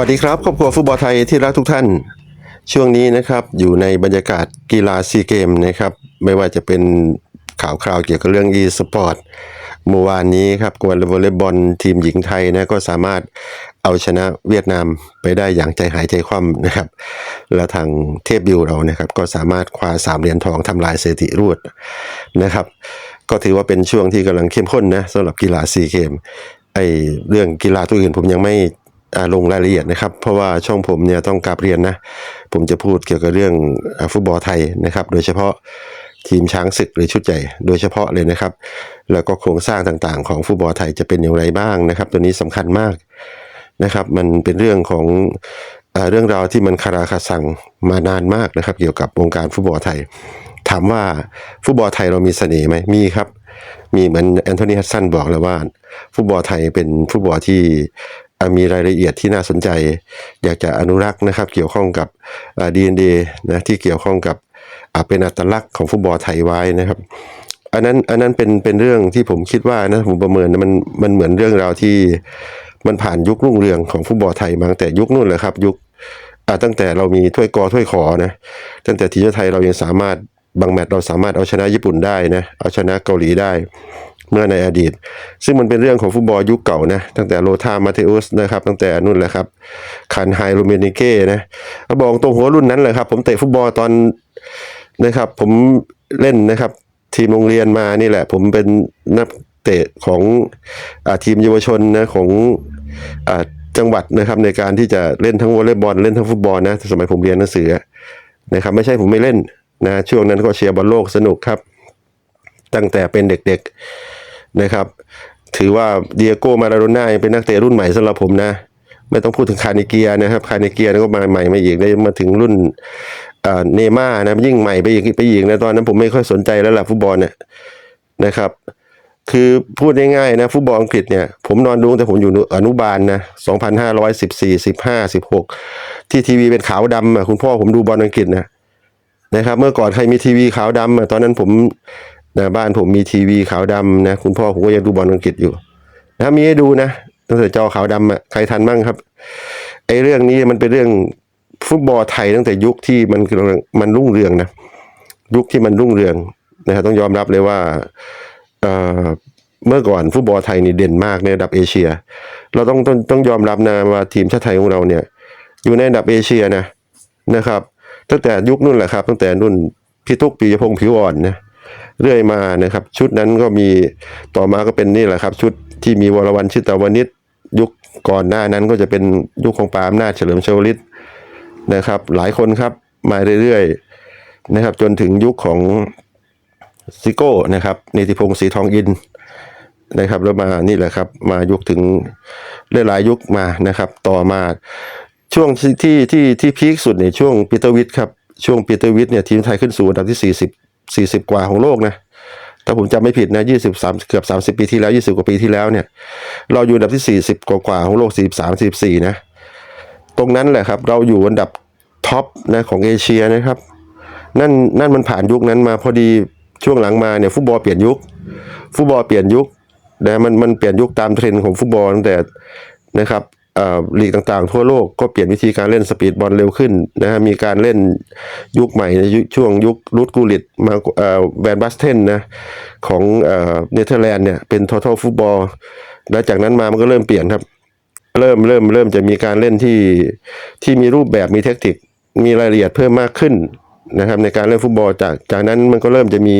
วัสดีครับครอบครัวฟุตบอลไทยที่รักทุกท่าน ช่วงนี้นะครับอยู่ในบรรยากาศกีฬาซีเกมนะครับไม่ว่าจะเป็นข่าวคราวเกี่ยวกับเรื่อง e สปอร์ตเมื่อวานนี้ครับกวนวอลเลย์บอลทีมหญิงไทยนะก็สามารถเอาชนะเวียดนามไปได้อย่างใจหายใจคว่ำนะครับ และทางเทพบิวเรานะครับก็สามารถคว้าสามเหรียญทองทำลายสถิติรวดนะครับ ก็ถือว่าเป็นช่วงที่กำลังเข้มข้นนะสำหรับกีฬาซีเกมไอเรื่องกีฬาตัวอื่นผมยังไม่ ลงรายละเอียดนะครับ เพราะว่าช่องผมเนี่ยต้องกลับเรียนนะ ผมจะพูดเกี่ยวกับเรื่องฟุตบอลไทยนะครับ โดยเฉพาะทีมช้างศึกหรือชุดใหญ่ โดยเฉพาะเลยนะครับ แล้วก็โครงสร้างต่างๆ ของฟุตบอลไทยจะเป็นอย่างไรบ้างนะครับ ตัวนี้สำคัญมากนะครับ มันเป็นเรื่องของอ่าเรื่องราวที่มันคาราคาซังมานานมากนะครับ เกี่ยวกับวงการฟุตบอลไทย ถามว่าฟุตบอลไทยเรามีเสน่ห์ไหมมีครับ มีเหมือนแอนโทนีฮัตสันบอกแล้วว่า ฟุตบอลไทยเป็นฟุตบอลที่ มีรายละเอียดที่น่าสนใจ อยากจะอนุรักษ์นะครับ เกี่ยวข้องกับดีเอ็นเนะที่เกี่ยวข้องกับเป็นอัตลักษณ์ของฟุตบอลไทยไว้นะครับอันนั้นอันนั้นเป็นเป็นเรื่องที่ผมคิดว่านะผมประเมินมันมันเหมือนเรื่องราวที่มันผ่านยุครุ่งเรืองของฟุตบอลไทยมาตั้งแต่ยุคนู่นแหละครับ ยุคตั้งแต่เรามีถ้วยกอถ้วยขอนะตั้งแต่ทีมชาติไทยเรายังสามารถบางแมตช์เราสามารถเอาชนะญี่ปุ่นได้นะเอาชนะเกาหลีได้ เมื่อในอดีต ซึ่งมันเป็นเรื่องของฟุตบอลยุคเก่านะตั้งแต่โลธามาเทอุสนะครับตั้งแต่นู่นแหละครับคันไฮโรเมนิเก้นะก็บอกตรงหัวรุ่นนั้นแหละครับ ผมเตะฟุตบอลตอนนะครับผมเล่นนะครับ ทีมโรงเรียนมานี่แหละ ผมเป็นนักเตะของอาทีมเยาวชนนะของอาจังหวัดนะครับในการที่จะเล่นทั้งวอลเลย์บอลเล่นทั้งฟุตบอลนะสมัยผมเรียนหนังสือนะครับไม่ใช่ผมไม่เล่นนะช่วงนั้นก็เชียร์บอลโลกสนุกครับ ตั้งแต่เป็นเด็กๆ นะครับ ถือว่าเดียโก้มาราโดน่ายังเป็นนักเตะรุ่นใหม่สำหรับผมนะ ไม่ต้องพูดถึงคาเนเกียนะครับคาเนเกียก็มาใหม่มาอีกได้มาถึงรุ่นเนม่านะยิ่งใหม่ไปอีกไปอีกนะตอนนั้นผมไม่ค่อยสนใจแล้วล่ะฟุตบอลเนี่ยนะครับคือพูดง่ายๆนะฟุตบอลอังกฤษเนี่ยผมนอนดูแต่ผมอยู่อนุบาลนะ2514 15 16 ที่ทีวีเป็นขาวดำอะคุณพ่อผมดูบอลอังกฤษนะนะครับ เมื่อก่อนใครมีทีวีขาวดำอะตอนนั้นผม นะบ้านผมมีทีวีขาวดำนะ คุณพ่อผมก็ยังดูบอลอังกฤษอยู่นะมีให้ดูนะตั้งแต่จอขาวดำอะใครทันบ้างครับไอ้เรื่องนี้มันเป็นเรื่องฟุตบอลไทยตั้งแต่ยุคที่มันมันรุ่งเรืองนะยุคที่มันรุ่งเรืองนะครับต้องยอมรับเลยว่าเอ่อเมื่อก่อนฟุตบอลไทยนี่เด่นมากในระดับเอเชีย เราต้องต้องต้องยอมรับนะว่าทีมชาติไทยของเราเนี่ย อยู่ในระดับเอเชียนะนะครับ ตั้งแต่ยุคนู่นแหละครับ ตั้งแต่นุ่นพี่ตุ๊กปียพงศ์ผิวอ่อนนะ เรื่อยมานะครับ ชุดนั้นก็มีต่อมาก็เป็นนี่แหละครับ ชุดที่มีวรวันชิตาวนิชยุคก่อนหน้านั้นก็จะเป็นยุคของปาอำนาเฉลิมชวลิตนะครับ หลายคนครับมาเรื่อยๆนะครับ จนถึงยุคของซิโก้นะครับเนติพงศ์ศรีทองอินนะครับแล้วมานี่แหละครับมายุคถึงหลายยุคมานะครับ ต่อมาช่วงที่ที่ที่พีคสุดในช่วงปีเตอร์วิทครับช่วงปีเตอร์วิทเนี่ยทีมไทยขึ้นสู่อันดับที่ 40 40 กว่าของโลกนะถ้าผมจำไม่ผิดนะ20 3เกือบ30ปีที่แล้ว20กว่าปีที่แล้วเนี่ย เราอยู่อันดับที่40กว่ากว่าของโลก43 44นะ ตรงนั้นแหละครับ เราอยู่อันดับท็อปนะของเอเชียนะครับ นั่นนั่นมันผ่านยุคนั้นมาพอดีช่วงหลังมาเนี่ยฟุตบอลเปลี่ยนยุค ฟุตบอลเปลี่ยนยุคนะมันมันเปลี่ยนยุคตามเทรนด์ของฟุตบอลตั้งแต่นะครับ ลีกต่างๆ ทั่วโลกก็เปลี่ยนวิธีการเล่นสปีดบอลเร็วขึ้นนะฮะมีการเล่นยุคใหม่ในยุคช่วงยุครูดกูลิตมาเอ่อแวนบัสเทนนะของเนเธอร์แลนด์เนี่ยเป็นท o t a l ฟุตบอลแล้วจากนั้นมามันก็เริ่มเปลี่ยนครับ เริ่มเริ่มเริ่มจะมีการเล่นที่ที่มีรูปแบบมีเทคนิคมีรายละเอียดเพิ่มมากขึ้นนะครับในการเล่นฟุตบอลจากจากนั้นมันก็เริ่มจะมี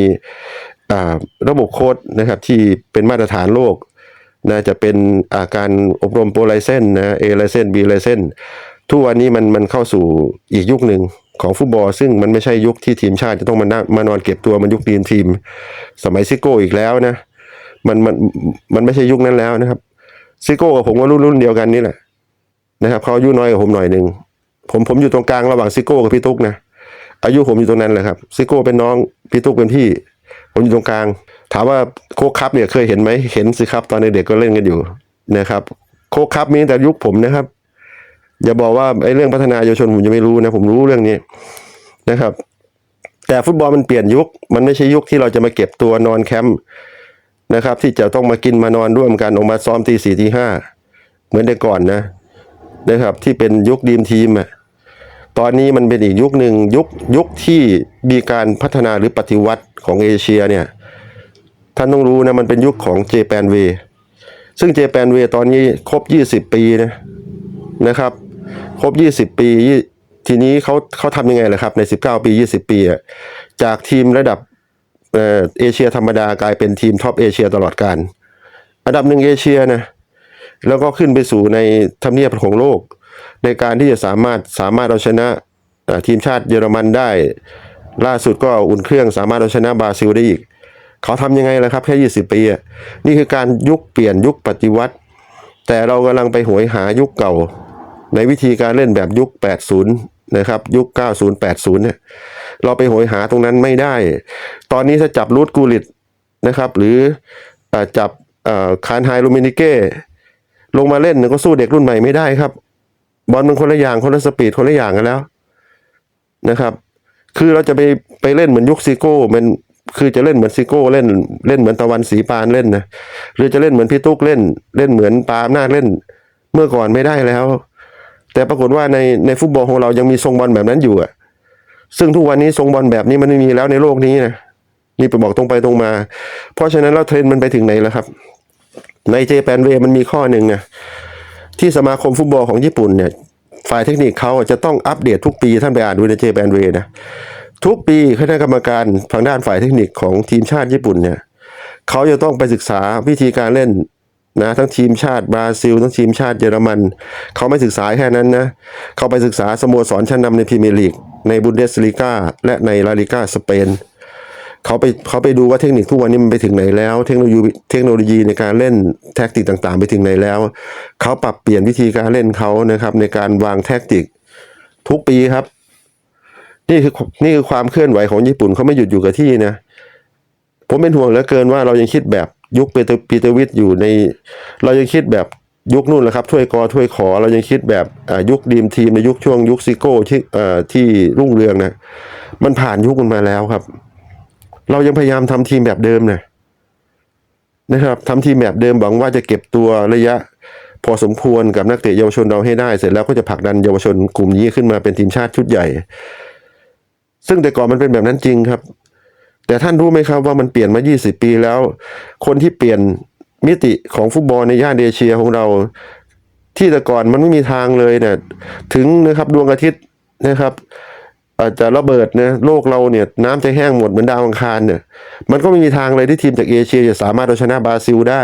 ระบบโค้ดนะครับที่เป็นมาตรฐานโลก นะจะเป็นอาการอบรมโปรไลเซนนะเอไลเซนบีไลเซนทุกวันนี้มันมันเข้าสู่อีกยุคหนึ่งของฟุตบอล ซึ่งมันไม่ใช่ยุคที่ทีมชาติจะต้องมานมานอนเก็บตัวมันยุคทีมทีม สมัยซิโก้อีกแล้วนะมันมันมันไม่ใช่ยุคนั้นแล้วนะครับซิโก้กับผมก็รุ่นรุ่นเดียวกันนี่แหละนะครับเขาอายุน้อยกว่าผมหน่อยหนึ่งผมผมอยู่ตรงกลางระหว่างซิโก้กับพี่ตุ๊กนะอายุผมอยู่ตรงนั้นแหละครับซิโก้เป็นน้องพี่ตุ๊กเป็นพี่ ผมอยู่ตรงกลาง ถามว่าโคกคัพเนี่ยเคยเห็นไหมเห็นสิครับ ตอนเด็กก็เล่นกันอยู่นะครับ โคกคัพนี้แต่ยุคผมนะครับ อย่าบอกว่าไอ้เรื่องพัฒนาเยาวชนผมยังไม่รู้นะ ผมรู้เรื่องนี้นะครับ แต่ฟุตบอลมันเปลี่ยนยุค มันไม่ใช่ยุคที่เราจะมาเก็บตัวนอนแคมป์นะครับ ที่จะต้องมากินมานอนร่วมกันออกมาซ้อมตีสี่ตีห้าเหมือนแต่ก่อนนะนะครับ ที่เป็นยุคดีมทีมอะตอนนี้มันเป็นอีกยุคหนึ่งยุคยุคที่มีการพัฒนาหรือปฏิวัติของเอเชียเนี่ย ท่านต้องรู้นะมันเป็นยุคของเจแปนเวซึ่งเจแปนเวตอนนี้ครบ 20 ปีนะนะครับ ครบ 20 ปียี่ทีนี้เขาเขาทำยังไงล่ะครับ ใน 19 ปี 20 ปีอะจากทีมระดับเอเอเชียธรรมดากลายเป็นทีมท็อปเอเชียตลอดการ อันดับหนึ่งเอเชียนะแล้วก็ขึ้นไปสู่ในทำเนียบของโลก ในการที่จะสามารถสามารถเอาชนะทีมชาติเยอรมันได้ ล่าสุดก็อุ่นเครื่องสามารถเอาชนะบราซิลได้อีก เขาทำยังไงล่ะครับแค่ 20 ปีอะนี่คือการยุคเปลี่ยนยุคปฏิวัติ แต่เรากำลังไปหวยหายุคเก่า ในวิธีการเล่นแบบยุค 80 นะครับ ยุค 90 80 เนี่ยเราไปโหยหาตรงนั้นไม่ได้ ตอนนี้ถ้าจับรูทกูลิตนะครับ หรืออจับคานไฮลูมินิเก้ลงมาเล่นเนี่ยก็สู้เด็กรุ่นใหม่ไม่ได้ครับ บอลมันคนละอย่างคนละสปีดคนละอย่างกันแล้วนะครับ คือเราจะไปไปเล่นเหมือนยุคซิโก้มัน คือจะเล่นเหมือนซิโก้เล่นเล่นเหมือนตะวันสีปานเล่นนะหรือจะเล่นเหมือนพี่ตุ๊กเล่น เล่นเหมือนปาล์มนาจเล่น เมื่อก่อนไม่ได้แล้ว แต่ปรากฏว่าในในฟุตบอลของเรายังมีทรงบอลแบบนั้นอยู่อะซึ่งทุกวันนี้ทรงบอลแบบนี้มันไม่มีแล้วในโลกนี้นะนี่ไปบอกตรงไปตรงมา เพราะฉะนั้นแล้วเทรนด์มันไปถึงไหนแล้วครับ ในเจแปนเวมันมีข้อหนึ่งนะที่สมาคมฟุตบอลของญี่ปุ่นเนี่ยฝ่ายเทคนิคเขาจะต้องอัปเดตทุกปีท่านไปอ่านดูในเจแปนเวนะ ทุกปีคณะกรรมการทางด้านฝ่ายเทคนิคของทีมชาติญี่ปุ่นเนี่ยเขาจะต้องไปศึกษาวิธีการเล่นนะทั้งทีมชาติบราซิล ทั้งทีมชาติเยอรมัน เขาไม่ศึกษาแค่นั้นนะเขาไปศึกษาสโมสรชั้นนำในพรีเมียร์ลีก ในบุนเดสลีกาและในลาลิกาสเปนเขาไปเขาไปดูว่าเทคนิคทุกวันนี้มันไปถึงไหนแล้ว เทคโนโลยีเทคโนโลยีในการเล่นแท็กติกต่างๆ ไปถึงไหนแล้ว เขาปรับเปลี่ยนวิธีการเล่นเขานะครับในการวางแท็กติกทุกปีครับ นี่คือนี่คือความเคลื่อนไหวของญี่ปุ่นเขาไม่หยุดอยู่กับที่นะ ผมเป็นห่วงเหลือเกินว่าเรายังคิดแบบยุคเปเตอร์ปีเตอร์วิทย์อยู่ใน เรายังคิดแบบยุคนู่นแหละครับถ้วยกอถ้วยขอ เรายังคิดแบบยุคดีมทีมในยุคช่วงยุคซิโก้ที่ที่รุ่งเรืองนะมันผ่านยุคมันมาแล้วครับ เรายังพยายามทำทีมแบบเดิมนะนะครับทำทีมแบบเดิมหวังว่าจะเก็บตัวระยะพอสมควรกับนักเตะเยาวชนเราให้ได้ เสร็จแล้วก็จะผลักดันเยาวชนกลุ่มนี้ขึ้นมาเป็นทีมชาติชุดใหญ่ ซึ่งแต่ก่อนมันเป็นแบบนั้นจริงครับ แต่ท่านรู้ไหมครับว่ามันเปลี่ยนมา 20 ปีแล้ว คนที่เปลี่ยนมิติของฟุตบอลในย่านเอเชียของเรา ที่แต่ก่อนมันไม่มีทางเลยเนี่ย ถึงนะครับดวงอาทิตย์นะครับอาจจะระเบิดนะโลกเราเนี่ยน้ำจะแห้งหมดเหมือนดาวอังคารเนี่ยมันก็ไม่มีทางเลยที่ทีมจากเอเชียจะสามารถเอาชนะบราซิลได้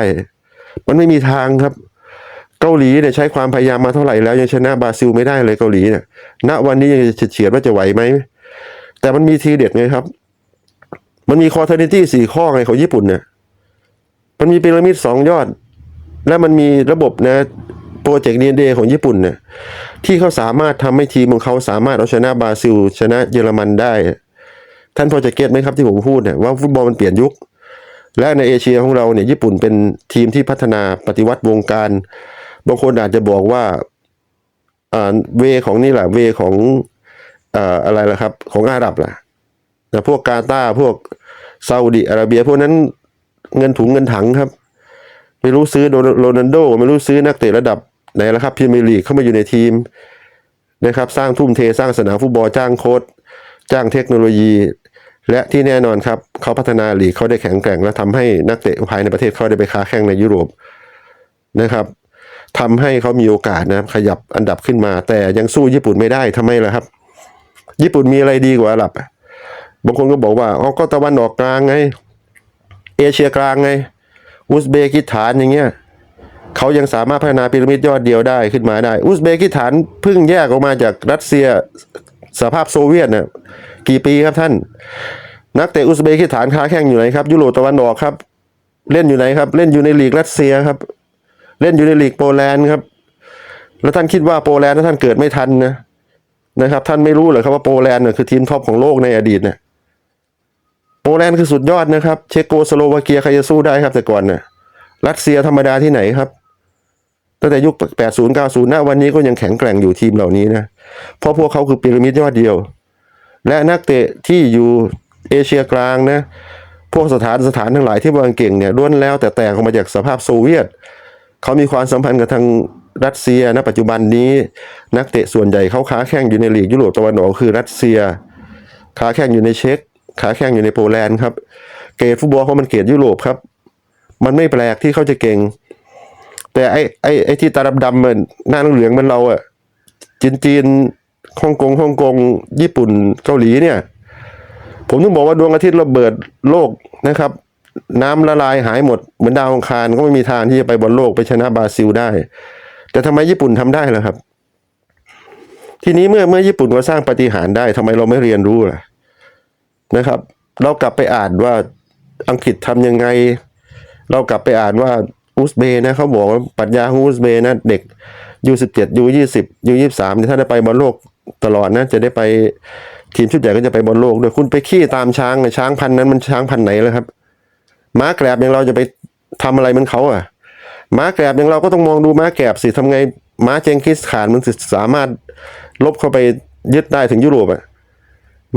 มันไม่มีทางครับ เกาหลีเนี่ยใช้ความพยายามมาเท่าไหร่แล้วยังชนะบราซิลไม่ได้เลยเกาหลีเนี่ยณวันนี้ยังจะเฉียดว่าจะไหวไหม แต่มันมีทีเด็ดไงครับ มันมีคอร์เทนิตี้สี่ข้อไงของญี่ปุ่นเนี่ย มันมีพีระมิดสองยอด และมันมีระบบนะโปรเจกต์ดีเดของญี่ปุ่นเนี่ยที่เขาสามารถทำให้ทีมของเขาสามารถเอาชนะบราซิล ชนะเยอรมันได้ ท่านพอจะเก็ตไหมครับที่ผมพูดเนี่ยว่าฟุตบอลมันเปลี่ยนยุค และในเอเชียของเราเนี่ยญี่ปุ่นเป็นทีมที่พัฒนาปฏิวัติวงการบางคนอาจจะบอกว่าอ่าเวของนี่แหละเวของ อ่าอะไรล่ะครับ ของอาหรับล่ะนะพวกกาตาพวกซาอุดิอาระเบีย พวกนั้นเงินถุงเงินถังครับ ไม่รู้ซื้อโรนัลโดไม่รู้ซื้อนักเตะระดับไหนล้วครับพรีเมียร์ลีกเข้ามาอยู่ในทีมนะครับ สร้างทุ่มเทสร้างสนามฟุตบอลจ้างโค้ชจ้างเทคโนโลยี และที่แน่นอนครับ เขาพัฒนาลีกเขาได้แข็งแกร่ง และทำให้นักเตะภายในประเทศเขาได้ไปค้าแข่งในยุโรปนะครับทำให้เขามีโอกาสนะขยับอันดับขึ้นมา แต่ยังสู้ญี่ปุ่นไม่ได้ทำไมล่ะครับ ญี่ปุ่นมีอะไรดีกว่าอาหรับบางคนก็บอกว่าอ๋อก็ตะวันออกกลางไง เอเชียกลางไง อุซเบกิสถานอย่างเงี้ยเขายังสามารถพัฒนาพีระมิดยอดเดียวได้ขึ้นมาได้ อุซเบกิสถานเพิ่งแยกออกมาจากรัสเซียสภาพโซเวียตเนี่ยกี่ปีครับท่าน นักเตะอุซเบกิสถานค้าแข่งอยู่ไหนครับ ยุโรปตะวันออกครับ เล่นอยู่ไหนครับ เล่นอยู่ในลีกรัสเซียครับ เล่นอยู่ในลีกโปแลนด์ครับ แล้วท่านคิดว่าโปแลนด์ถ้าท่านเกิดไม่ทันนะ นะครับ ท่านไม่รู้เหรอครับว่าโปแลนด์เนี่ยคือทีมท็อปของโลกในอดีตเนี่ยโปแลนด์คือสุดยอดนะครับ เชโกสโลวาเกียใครจะสู้ได้ครับแต่ก่อนน่ะรัสเซียธรรมดาที่ไหนครับตั้งแต่ยุค 80 90ณวันนี้ก็ยังแข็งแกร่งอยู่ทีมเหล่านี้นะ เพราะพวกเขาคือพีระมิดยอดเดียว และนักเตะที่อยู่เอเชียกลางนะ พวกสถานสถานทั้งหลายที่บางเก่งเนี่ยล้วนแล้วแต่แตกออกมาจากสภาพโซเวียต เขามีความสัมพันธ์กับทาง รัสเซียณปัจจุบันนี้นักเตะส่วนใหญ่เขาค้าแข่งอยู่ในลีกยุโรปตะวันออกคือรัสเซียขาแข่งอยู่ในเช็กขาแข่งอยู่ในโปแลนด์ครับ เกรดฟุตบอลเขามันเกรดยุโรปครับ มันไม่แปลกที่เขาจะเก่ง แต่ไอ้ไอ้ไอ้ที่ตาดำๆมันหน้าเหลืองมันเราอะจีนจีนฮ่องกงฮ่องกง ญี่ปุ่นเกาหลีเนี่ย ผมต้องบอกว่าดวงอาทิตย์ระเบิดโลกนะครับน้ำละลายหายหมดเหมือนดาวอังคารก็ไม่มีทางที่จะไปบอลโลกไปชนะบราซิลได้ แต่ทำไมญี่ปุ่นทำได้ล่ะครับ ทีนี้เมื่อเมื่อญี่ปุ่นก็สร้างปฏิหารได้ทำไมเราไม่เรียนรู้ล่ะนะครับ เรากลับไปอ่านว่าอังกฤษทำยังไง เรากลับไปอ่านว่าอุซเบย์นะเขาบอกว่าปรัชญาของอุซเบย์นะเด็กยูสิบเจ็ดยูยี่สิบยูยี่สามถ้าได้ไปบอลโลกตลอดนะ จะได้ไปทีมชุดใหญ่ก็จะไปบอลโลกด้วยคุณไปขี้ตามช้างนะช้างพันนั้นมันช้างพันไหนแล้วครับม้าแกรบอย่างเราจะไปทำอะไรเหมันเขาอะ ม้าแกรบอย่างเราก็ต้องมองดูม้าแกรบสิทำไงม้าเจงคิสขานมันสามารถลบเข้าไปยึดได้ถึงยุโรปอะ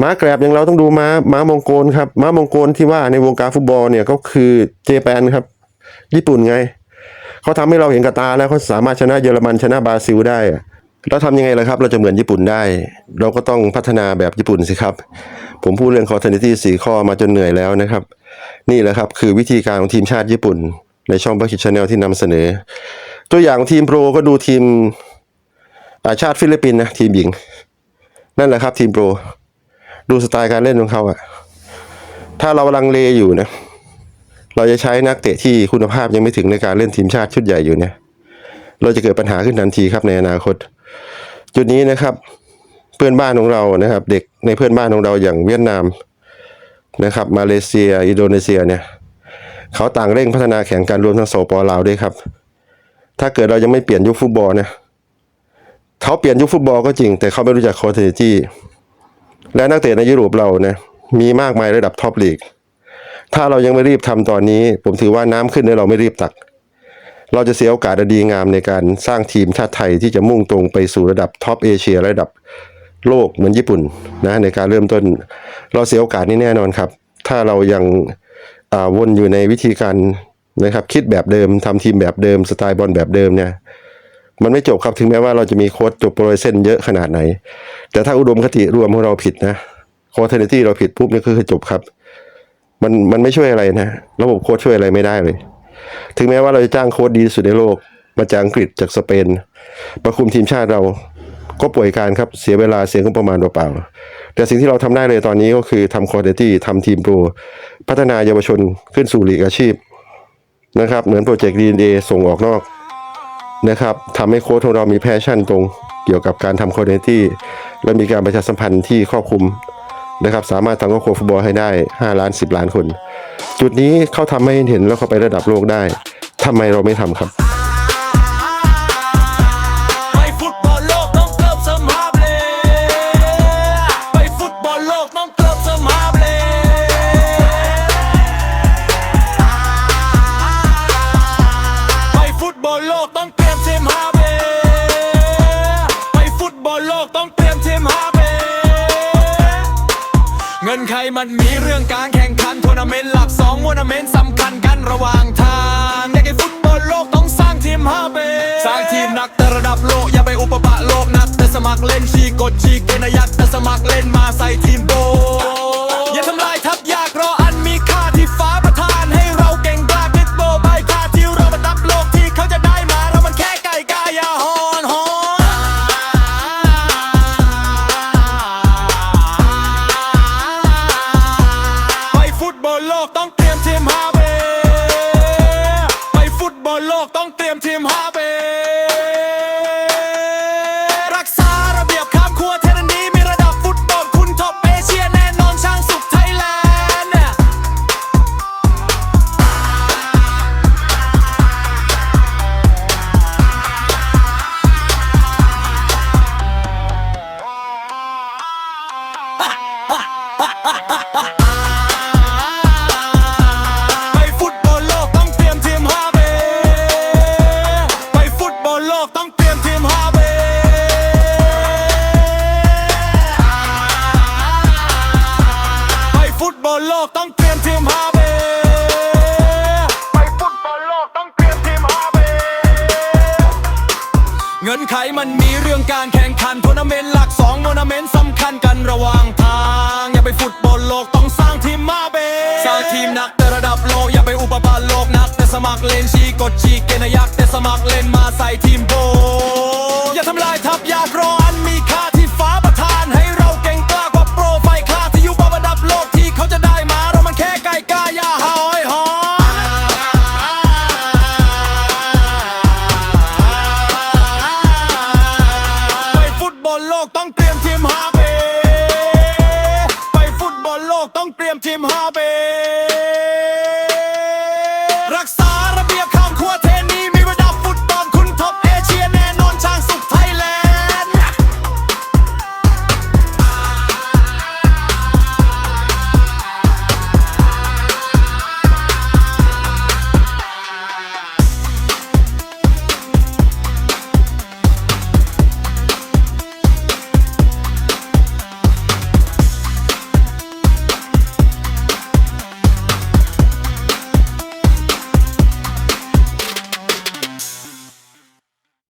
ม้าแกรบอย่างเราต้องดูม้าม้ามองโกลครับม้ามองโกลที่ว่าในวงการฟุตบอลเนี่ยก็คือเจแปนครับ ญี่ปุ่นไงเขาทำให้เราเห็นกับตาแล้วเขาสามารถชนะเยอรมันชนะบราซิลได้อะแล้วทำยังไงล่ะครับ เราจะเหมือนญี่ปุ่นได้ เราก็ต้องพัฒนาแบบญี่ปุ่นสิครับ ผมพูดเรื่อง continuity สี่ข้อมาจนเหนื่อยแล้วนะครับ นี่แหละครับคือวิธีการของทีมชาติญี่ปุ่น ในช่องบัคคิชแนลที่นำเสนอ ตัวอย่างทีมโปรก็ดูทีมอาชาติฟิลิปปินส์นะทีมหญิง นั่นแหละครับทีมโปร ดูสไตล์การเล่นของเขาอะถ้าเราลังเลอยู่นะ เราจะใช้นักเตะที่คุณภาพยังไม่ถึงในการเล่นทีมชาติชุดใหญ่อยู่เนี่ยเราจะเกิดปัญหาขึ้นทันทีครับในอนาคต จุดนี้นะครับ เพื่อนบ้านของเรานะครับ เด็กในเพื่อนบ้านของเราอย่างเวียดนามนะครับ มาเลเซีย อินโดนีเซียเนี่ย เขาต่างเร่งพัฒนาแข่งการรวมทั้งโซปอลาวด้วยครับ ถ้าเกิดเรายังไม่เปลี่ยนยุคฟุตบอลนะเขาเปลี่ยนยุคฟุตบอลก็จริง แต่เขาไม่รู้จักโคเทจี้และนักเตะในยุโรปเราเนี่ยมีมากมายระดับท็อปลีกถ้าเรายังไม่รีบทำตอนนี้ ผมถือว่าน้ำขึ้นแล้วเราไม่รีบตัก เราจะเสียโอกาสดีงามในการสร้างทีมชาติไทยที่จะมุ่งตรงไปสู่ระดับท็อปเอเชียระดับโลกเหมือนญี่ปุ่นนะในการเริ่มต้น เราเสียโอกาสนี้แน่นอนครับ ถ้าเรายัง วนอยู่ในวิธีการนะครับ คิดแบบเดิมทำทีมแบบเดิมสไตล์บอลแบบเดิมเนี่ยมันไม่จบครับถึงแม้ว่าเราจะมีโค้ชจบโปรยเส้นเยอะขนาดไหน แต่ถ้าอุดมคติรวมของเราผิดนะโค้ชเทนตี้เราผิดปุ๊บนี่คือจบครับ มันมันไม่ช่วยอะไรนะ ระบบโค้ชช่วยอะไรไม่ได้เลย ถึงแม้ว่าเราจะจ้างโค้ชดีสุดในโลก มาจากอังกฤษจากสเปนประคุมทีมชาติเราก็ป่วยการครับเสียเวลาเสียงบประมาณเปล่า แต่สิ่งที่เราทำได้เลยตอนนี้ก็คือทำคอร์เดตี้ทำทีมโปรพัฒนาเยาวชนขึ้นสู่ลีกอาชีพนะครับ เหมือนโปรเจกต์ดีเอส่งออกนอกนะครับทำให้โค้ชของเรามีแพชชั่นตรงเกี่ยวกับการทำคอนเทนตี้และมีการประชาสัมพันธ์ที่ครอบคลุมนะครับ สามารถทำให้โคฟุตบอลให้ได้ 5 ล้าน 10 ล้านคน จุดนี้เขาทำให้เห็นแล้วเขาไประดับโลกได้ทำไมเราไม่ทำครับ 5ปีสร้างทีมนักแต่ระดับโลก อย่าไปอุปบะโลกนักแต่สมัครเล่นชีกดชีเกณฑ์ยักษ์แต่สมัครเล่นมาใส่ทีมโบ กต้องเตรียมทีมฮาเบไปฟุตบอลโลกต้องเตรียมทีมฮาเบไปฟุตบอลโลกต้องเตรียมทีมฮาเบเงินไขมันมีเรื่องการแข่งขันทัวร์นาเมนต์หลักสองทัวร์นาเมนต์สำคัญกันระหว่างทาง อย่าไปฟุตบอลโลกต้องสร้างทีมมาเบสสร้างทีมนักแต่ระดับโลกอย่าไปอุปบาลโลกนักแต่สมัครเล่นชีกดชีเกณฑ์ยักษ์แต่สมัครเล่นมาใส่ทีม